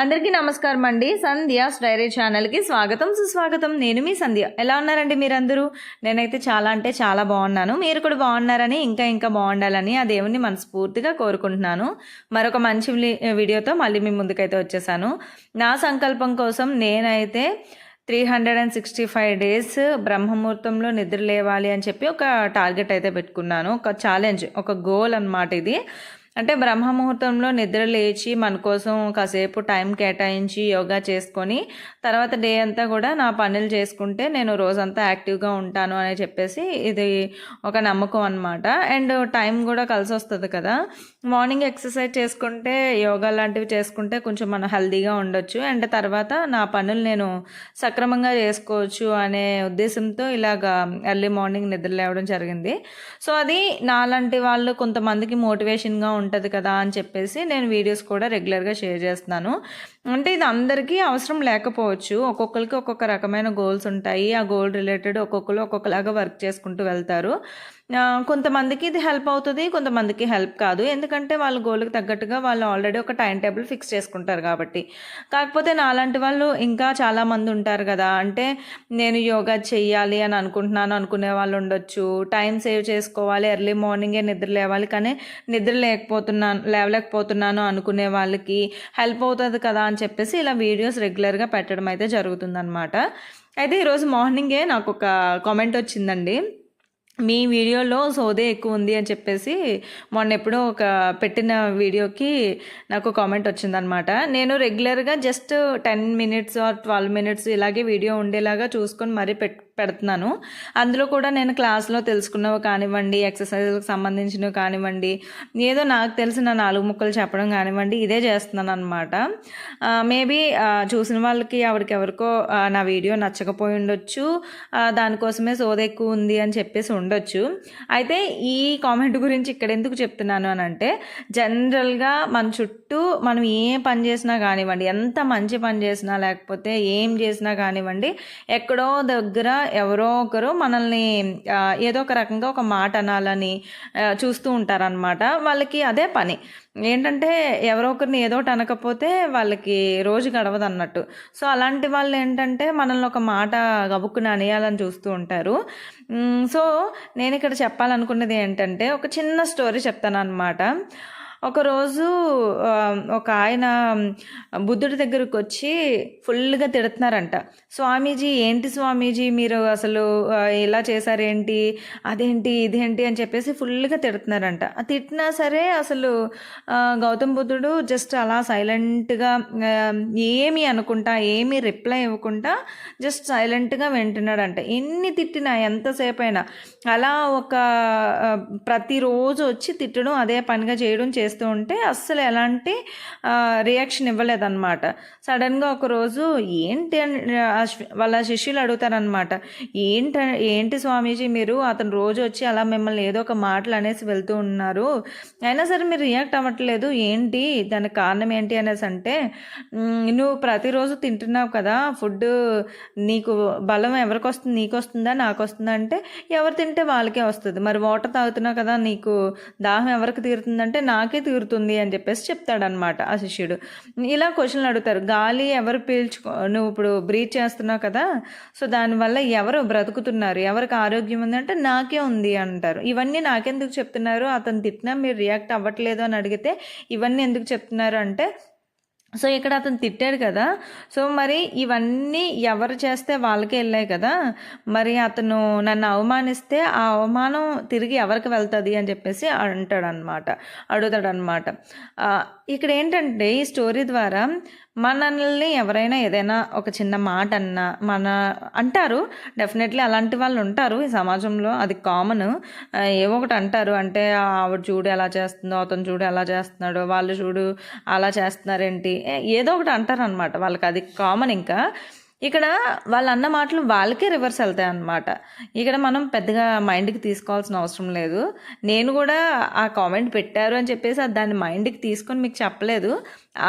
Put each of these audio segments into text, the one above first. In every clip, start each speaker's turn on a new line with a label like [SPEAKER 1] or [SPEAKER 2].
[SPEAKER 1] అందరికీ నమస్కారం అండి. సంధ్యాస్ డైరీ ఛానల్కి స్వాగతం సుస్వాగతం. నేను మీ సంధ్య. ఎలా ఉన్నారండి మీరందరూ? నేనైతే చాలా అంటే చాలా బాగున్నాను. మీరు కూడా బాగున్నారని ఇంకా ఇంకా బాగుండాలని ఆ దేవుణ్ణి మనస్ఫూర్తిగా కోరుకుంటున్నాను. మరొక మంచి వీడియోతో మళ్ళీ మీ ముందుకైతే వచ్చేసాను. నా సంకల్పం కోసం నేనైతే three hundred and sixty five days బ్రహ్మముహూర్తంలో నిద్ర లేవాలి అని చెప్పి ఒక టార్గెట్ అయితే పెట్టుకున్నాను. ఒక ఛాలెంజ్ ఒక గోల్ అనమాట ఇది. అంటే బ్రహ్మముహూర్తంలో నిద్ర లేచి మన కోసం కాసేపు టైం కేటాయించి యోగా చేసుకొని తర్వాత డే అంతా కూడా నా పనులు చేసుకుంటే నేను రోజంతా యాక్టివ్గా ఉంటాను అని చెప్పేసి ఇది ఒక నమ్మకం అనమాట అండ్ టైం కూడా కలిసి వస్తుంది కదా. మార్నింగ్ ఎక్సర్సైజ్ చేసుకుంటే యోగా లాంటివి చేసుకుంటే కొంచెం మనం హెల్దీగా ఉండొచ్చు. అండ్ తర్వాత నా పనులు నేను సక్రమంగా చేసుకోవచ్చు అనే ఉద్దేశంతో ఇలాగా ఎర్లీ మార్నింగ్ నిద్ర లేవడం జరిగింది. సో అది నాలాంటి వాళ్ళు కొంతమందికి మోటివేషన్గా ఉంటుంది ఉంటుంది కదా అని చెప్పేసి నేను వీడియోస్ కూడా రెగ్యులర్గా షేర్ చేస్తున్నాను. అంటే ఇది అందరికీ అవసరం లేకపోవచ్చు. ఒక్కొక్కరికి ఒక్కొక్క రకమైన గోల్స్ ఉంటాయి. ఆ గోల్ రిలేటెడ్ ఒక్కొక్కరు ఒక్కొక్కలాగా వర్క్ చేసుకుంటూ వెళ్తారు. కొంతమందికి ఇది హెల్ప్ అవుతుంది కొంతమందికి హెల్ప్ కాదు. ఎందుకంటే వాళ్ళ గోల్కి తగ్గట్టుగా వాళ్ళు ఆల్రెడీ ఒక టైం టేబుల్ ఫిక్స్ చేసుకుంటారు కాబట్టి. కాకపోతే నాలాంటి వాళ్ళు ఇంకా చాలామంది ఉంటారు కదా. అంటే నేను యోగా చేయాలి అని అనుకుంటున్నాను అనుకునే వాళ్ళు ఉండొచ్చు. టైం సేవ్ చేసుకోవాలి ఎర్లీ మార్నింగే నిద్ర లేవాలి కానీ నిద్ర లేకపోతున్నాను లేవలేకపోతున్నాను అనుకునే వాళ్ళకి హెల్ప్ అవుతుంది కదా అని చెప్పేసి ఇలా వీడియోస్ రెగ్యులర్గా పెట్టడం అయితే జరుగుతుందన్నమాట. అయితే ఈరోజు మార్నింగే నాకు ఒక కామెంట్ వచ్చిందండి. మీ వీడియోలో సోదే ఎక్కువ ఉంది అని చెప్పేసి మొన్న ఎప్పుడో ఒక పెట్టిన వీడియోకి నాకు కామెంట్ వచ్చిందనమాట నేను రెగ్యులర్గా just ten minutes or twelve minutes ఇలాగే వీడియో ఉండేలాగా చూసుకొని మరీ పెట్ పెడుతున్నాను. అందులో కూడా నేను క్లాస్లో తెలుసుకున్నవి కానివ్వండి ఎక్సర్సైజ్కి సంబంధించినవి కానివ్వండి ఏదో నాకు తెలిసిన నాలుగు ముక్కలు చెప్పడం కానివ్వండి ఇదే చేస్తున్నాను అనమాట మేబీ చూసిన వాళ్ళకి ఎవరికి ఎవరికో నా వీడియో నచ్చకపోయి ఉండొచ్చు దానికోసమే సోద ఎక్కువ ఉంది అని చెప్పేసి ఉండొచ్చు. అయితే ఈ కామెంట్ గురించి ఇక్కడ ఎందుకు చెప్తున్నాను అని అంటే జనరల్గా మన చుట్టూ మనం ఏ పని చేసినా కానివ్వండి ఎంత మంచి పని చేసినా లేకపోతే ఏం చేసినా కానివ్వండి ఎక్కడో దగ్గర ఎవరో ఒకరు మనల్ని ఏదో ఒక రకంగా ఒక మాట అనాలని చూస్తూ ఉంటారనమాట వాళ్ళకి అదే పని. ఏంటంటే ఎవరో ఒకరిని ఏదో అనకపోతే వాళ్ళకి రోజు గడవదు అన్నట్టు సో అలాంటి వాళ్ళు ఏంటంటే మనల్ని ఒక మాట గబుక్కుని అనేయాలని చూస్తూ ఉంటారు. సో నేను ఇక్కడ చెప్పాలనుకున్నది ఏంటంటే ఒక చిన్న స్టోరీ చెప్తాను అనమాట ఒకరోజు ఒక ఆయన బుద్ధుడి దగ్గరకు వచ్చి ఫుల్గా తిడుతున్నారంట. స్వామీజీ ఏంటి స్వామీజీ? మీరు అసలు ఎలా ఇలా చేశారేంటి? అదేంటి? ఇదేంటి? అని చెప్పేసి ఫుల్గా తిడుతున్నారంట. తిట్టినా సరే అసలు గౌతమ్ బుద్ధుడు జస్ట్ అలా సైలెంట్గా ఏమి అనుకుంటా ఏమి రిప్లై ఇవ్వకుండా జస్ట్ సైలెంట్గా వింటున్నాడంట. ఎన్ని తిట్టినా ఎంతసేపు అయినా అలా ఒక ప్రతిరోజు వచ్చి తిట్టడం అదే పనిగా చేయడం చేస్తూ ఉంటే అస్సలు ఎలాంటి రియాక్షన్ ఇవ్వలేదన్నమాట. సడన్గా ఒకరోజు ఏంటి అని వాళ్ళ శిష్యులు అడుగుతారనమాట ఏంట ఏంటి స్వామీజీ మీరు? అతను రోజు వచ్చి అలా మిమ్మల్ని ఏదో ఒక మాటలు అనేసి వెళ్తూ ఉన్నారు. అయినా సరే మీరు రియాక్ట్ అవ్వట్లేదు. ఏంటి? దానికి కారణం ఏంటి అనేసి అంటే నువ్వు ప్రతిరోజు తింటున్నావు కదా. ఫుడ్ నీకు బలం ఎవరికి వస్తుంది? నీకు వస్తుందా? నాకు వస్తుందా? అంటే ఎవరు తింటే వాళ్ళకే వస్తుంది. మరి వాటర్ తాగుతున్నావు కదా. నీకు దాహం ఎవరికి తీరుతుందంటే నాకే తీరుతుంది అని చెప్పేసి చెప్తాడనమాట ఆ శిష్యుడు. ఇలా క్వశ్చన్లు అడుగుతారు. గాలి ఎవరు పీల్చుకో నువ్వు ఇప్పుడు బ్రీచ్ చేస్తున్నావు కదా సో దానివల్ల ఎవరు బ్రతుకుతున్నారు? ఎవరికి ఆరోగ్యం ఉంది? అంటే నాకే ఉంది అంటారు. ఇవన్నీ నాకెందుకు చెప్తున్నారు? అతను తిట్టినా మీరు రియాక్ట్ అవ్వట్లేదు అని అడిగితే ఇవన్నీ ఎందుకు చెప్తున్నారు? అంటే సో ఇక్కడ అతను తిట్టాడు కదా. సో మరి ఇవన్నీ ఎవరు చేస్తే వాళ్ళకే వెళ్ళాయి కదా. మరి అతను నన్ను అవమానిస్తే ఆ అవమానం తిరిగి ఎవరికి వెళ్తుంది అని చెప్పేసి అంటాడు అనమాట అడుగుతాడు అనమాట ఇక్కడ ఏంటంటే ఈ స్టోరీ ద్వారా మనల్ని ఎవరైనా ఏదైనా ఒక చిన్న మాట అన్నా మన అంటారు డెఫినెట్లీ అలాంటి వాళ్ళు ఉంటారు ఈ సమాజంలో అది కామన్. ఏవో ఒకటి అంటారు అంటే ఆవిడ చూడు ఎలా చేస్తుందో అతను చూడు ఎలా చేస్తున్నాడో వాళ్ళు చూడు అలా చేస్తున్నారేంటి ఏదో ఒకటి అంటారు అనమాట వాళ్ళకి అది కామన్ ఇంకా. ఇక్కడ వాళ్ళు అన్న మాటలు వాళ్ళకే రివర్స్ వెళ్తాయి అన్నమాట ఇక్కడ మనం పెద్దగా మైండ్కి తీసుకోవాల్సిన అవసరం లేదు. నేను కూడా ఆ కామెంట్ పెట్టారు అని చెప్పేసి అది దాన్ని మైండ్కి తీసుకొని మీకు చెప్పలేదు.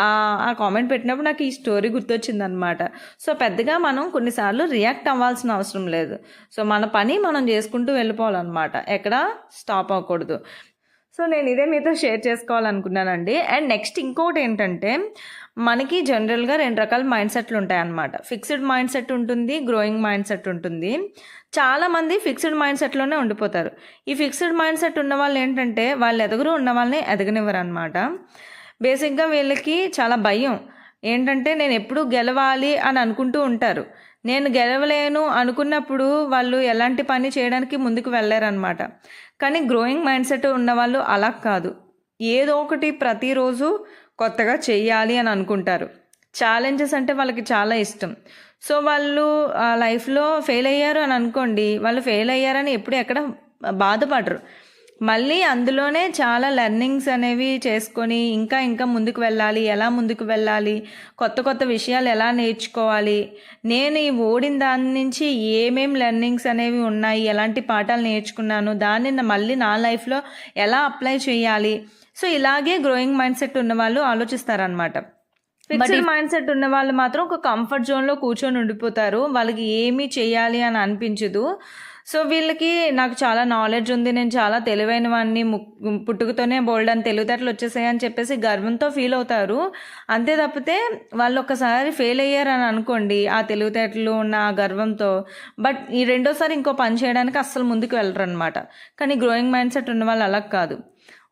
[SPEAKER 1] ఆ ఆ కామెంట్ పెట్టినప్పుడు నాకు ఈ స్టోరీ గుర్తొచ్చింది అనమాట సో పెద్దగా మనం కొన్నిసార్లు రియాక్ట్ అవ్వాల్సిన అవసరం లేదు. సో మన పని మనం చేసుకుంటూ వెళ్ళిపోవాలన్నమాట. ఎక్కడ స్టాప్ అవ్వకూడదు. సో నేను ఇదే మీతో షేర్ చేసుకోవాలనుకున్నానండి. అండ్ నెక్స్ట్ ఇంకోటి ఏంటంటే మనకి జనరల్గా రెండు రకాల మైండ్ సెట్లు ఉంటాయి అన్నమాట ఫిక్స్డ్ మైండ్ సెట్ ఉంటుంది గ్రోయింగ్ మైండ్ సెట్ ఉంటుంది. చాలామంది ఫిక్స్డ్ మైండ్ సెట్లోనే ఉండిపోతారు. ఈ ఫిక్స్డ్ మైండ్ సెట్ ఉన్న వాళ్ళు ఏంటంటే వాళ్ళు ఎదుగురు ఉన్న వాళ్ళని ఎదగనివ్వరు అనమాట బేసిక్గా వీళ్ళకి చాలా భయం. ఏంటంటే నేను ఎప్పుడు గెలవాలి అని అనుకుంటూ ఉంటారు. నేను గెలవలేను అనుకున్నప్పుడు వాళ్ళు ఎలాంటి పని చేయడానికి ముందుకు వెళ్ళారనమాట కానీ గ్రోయింగ్ మైండ్ సెట్ ఉన్నవాళ్ళు అలా కాదు. ఏదో ఒకటి ప్రతిరోజు కొత్తగా చేయాలి అని అనుకుంటారు. ఛాలెంజెస్ అంటే వాళ్ళకి చాలా ఇష్టం. సో వాళ్ళు లైఫ్లో ఫెయిల్ అయ్యారు అని అనుకోండి వాళ్ళు ఫెయిల్ అయ్యారని ఎప్పుడు ఎక్కడ బాధపడరు. మళ్ళీ అందులోనే చాలా లెర్నింగ్స్ అనేవి చేసుకొని ఇంకా ఇంకా ముందుకు వెళ్ళాలి ఎలా ముందుకు వెళ్ళాలి కొత్త కొత్త విషయాలు ఎలా నేర్చుకోవాలి. నేను ఈ ఓడిన దాని నుంచి ఏమేం లెర్నింగ్స్ అనేవి ఉన్నాయి ఎలాంటి పాఠాలు నేర్చుకున్నాను దాన్ని మళ్ళీ నా లైఫ్లో ఎలా అప్లై చేయాలి. సో ఇలాగే గ్రోయింగ్ మైండ్ సెట్ ఉన్న వాళ్ళు ఆలోచిస్తారనమాట ఫిక్స్డ్ మైండ్ సెట్ ఉన్న వాళ్ళు మాత్రం ఒక కంఫర్ట్ జోన్లో కూర్చొని ఉండిపోతారు. వాళ్ళకి ఏమీ చేయాలి అని అనిపించదు. సో వీళ్ళకి నాకు చాలా నాలెడ్జ్ ఉంది నేను చాలా తెలివైన వాడిని ము- పుట్టుకతోనే బోల్డ్ అని తెలివితేటలు వచ్చేసాయని చెప్పేసి గర్వంతో ఫీల్ అవుతారు. అంతే తప్పితే వాళ్ళు ఒకసారి ఫెయిల్ అయ్యారు అని అనుకోండి ఆ తెలివితేటలు ఉన్న ఆ గర్వంతో. బట్ ఈ రెండోసారి ఇంకో పని చేయడానికి అస్సలు ముందుకు వెళ్ళరు అనమాట కానీ గ్రోయింగ్ మైండ్ సెట్ ఉన్న వాళ్ళు అలా కాదు.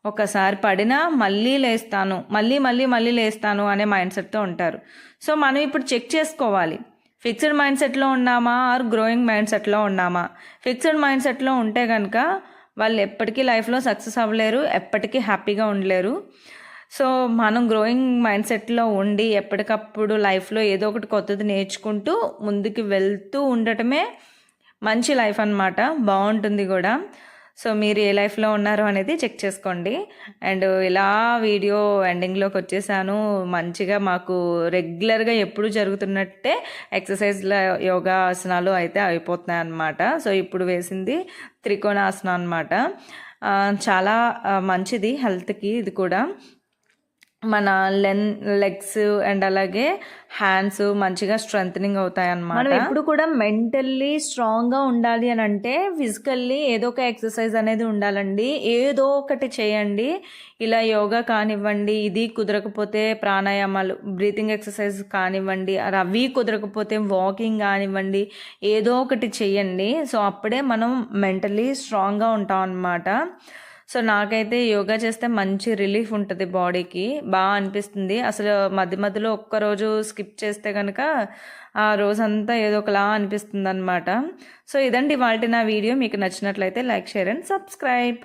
[SPEAKER 1] ఒకసారి పడినా మళ్ళీ లేస్తాను మళ్ళీ మళ్ళీ మళ్ళీ లేస్తాను అనే మైండ్ సెట్తో ఉంటారు. సో మనం ఇప్పుడు చెక్ చేసుకోవాలి. ఫిక్స్డ్ మైండ్ సెట్లో ఉన్నామా ఆర్ గ్రోయింగ్ మైండ్ సెట్లో ఉన్నామా? ఫిక్స్డ్ మైండ్ సెట్లో ఉంటే కనుక వాళ్ళు ఎప్పటికీ లైఫ్లో సక్సెస్ అవ్వలేరు ఎప్పటికీ హ్యాపీగా ఉండలేరు. సో మనం గ్రోయింగ్ మైండ్ సెట్లో ఉండి ఎప్పటికప్పుడు లైఫ్లో ఏదో ఒకటి కొత్తది నేర్చుకుంటూ ముందుకు వెళ్తూ ఉండటమే మంచి లైఫ్ అన్నమాట. బాగుంటుంది కూడా. సో మీరు ఏ లైఫ్లో ఉన్నారు అనేది చెక్ చేసుకోండి. అండ్ ఇలా వీడియో ఎండింగ్లోకి వచ్చేసాను. మంచిగా మాకు రెగ్యులర్గా ఎప్పుడు జరుగుతున్నట్టే ఎక్సర్సైజ్ల యోగా ఆసనాలు అయితే అయిపోతున్నాయి అన్నమాట. సో ఇప్పుడు వేసింది త్రికోణాసనం అనమాట చాలా మంచిది హెల్త్కి ఇది కూడా. మన లెన్ లెగ్స్ అండ్ అలాగే హ్యాండ్స్ మంచిగా స్ట్రెంగ్ అవుతాయి అన్నమాట మనం ఎప్పుడు కూడా మెంటల్లీ స్ట్రాంగ్గా ఉండాలి అని అంటే ఫిజికల్లీ ఏదో ఒక ఎక్సర్సైజ్ అనేది ఉండాలండి. ఏదో ఒకటి చేయండి. ఇలా యోగా కానివ్వండి ఇది కుదరకపోతే ప్రాణాయామాలు బ్రీతింగ్ ఎక్సర్సైజ్ కానివ్వండి అవి కుదరకపోతే వాకింగ్ కానివ్వండి ఏదో ఒకటి చేయండి. సో అప్పుడే మనం మెంటల్లీ స్ట్రాంగ్గా ఉంటాం అన్నమాట సో నాకైతే యోగా చేస్తే మంచి రిలీఫ్ ఉంటుంది బాడీకి. బాగా అనిపిస్తుంది. అసలు మధ్య మధ్యలో ఒక్కరోజు స్కిప్ చేస్తే కనుక ఆ రోజంతా ఏదో ఒకలా అనిపిస్తుంది అనమాట సో ఇదండి వాళ్ళ నా వీడియో. మీకు నచ్చినట్లయితే లైక్ షేర్ అండ్ సబ్స్క్రైబ్.